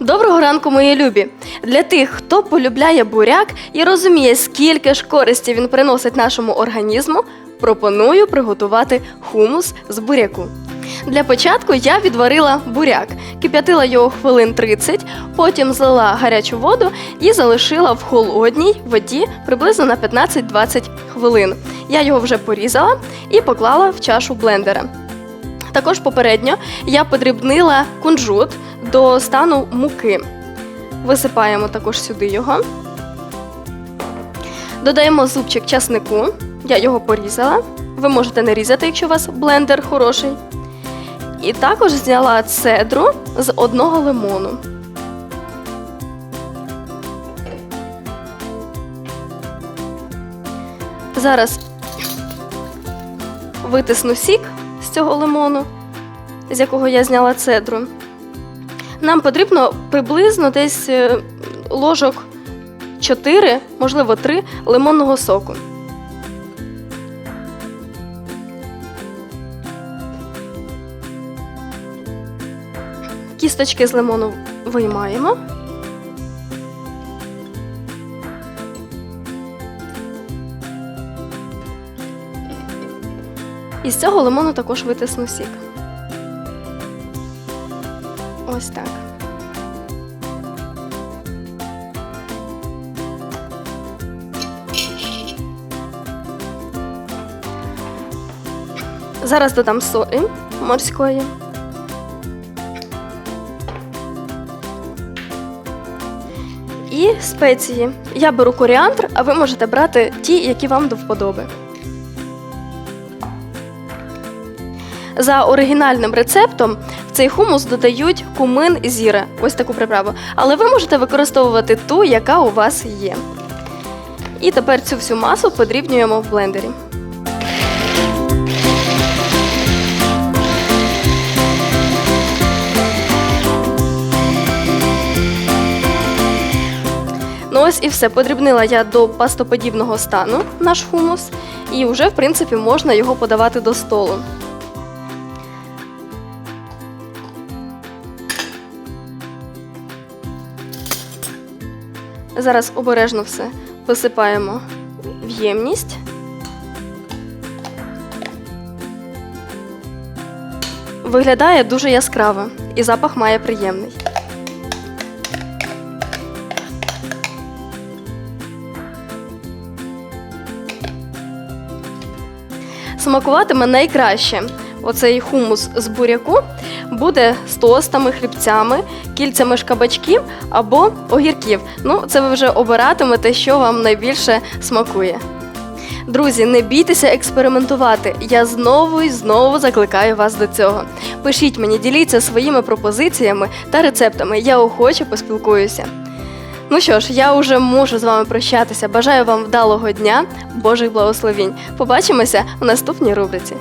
Доброго ранку, мої любі! Для тих, хто полюбляє буряк і розуміє, скільки ж користі він приносить нашому організму, пропоную приготувати хумус з буряку. Для початку я відварила буряк, кип'ятила його хвилин 30, потім злила гарячу воду і залишила в холодній воді приблизно на 15-20 хвилин. Я його вже порізала і поклала в чашу блендера. Також попередньо я подрібнила кунжут до стану муки. Висипаємо також сюди його. Додаємо зубчик часнику. Я його порізала. Ви можете не різати, якщо у вас блендер хороший. І також зняла цедру з одного лимону. Зараз витисну сік з цього лимону, з якого я зняла цедру. Нам потрібно приблизно десь е, ложок 4, можливо 3 лимонного соку. Кісточки з лимону виймаємо. І з цього лимону також витисну сік. Ось так. Зараз додам солі морської. І спеції. Я беру коріандр, а ви можете брати ті, які вам до вподоби. За оригінальним рецептом в цей хумус додають кумин і зіра, ось таку приправу. Але ви можете використовувати ту, яка у вас є. І тепер цю всю масу подрібнюємо в блендері. Ну ось і все. Подрібнила я до пастоподібного стану наш хумус, і вже, в принципі, можна його подавати до столу. Зараз обережно все висипаємо в ємність. Виглядає дуже яскраво і запах має приємний. Смакуватиме найкраще оцей хумус з буряку буде з тостами, хлібцями, кільцями шкабачків або огірків. Ну, це ви вже обиратимете, що вам найбільше смакує. Друзі, не бійтеся експериментувати. Я знову і знову закликаю вас до цього. Пишіть мені, діліться своїми пропозиціями та рецептами. Я охоче поспілкуюся. Ну що ж, я вже можу з вами прощатися. Бажаю вам вдалого дня, Божих благословінь. Побачимося у наступній рубриці.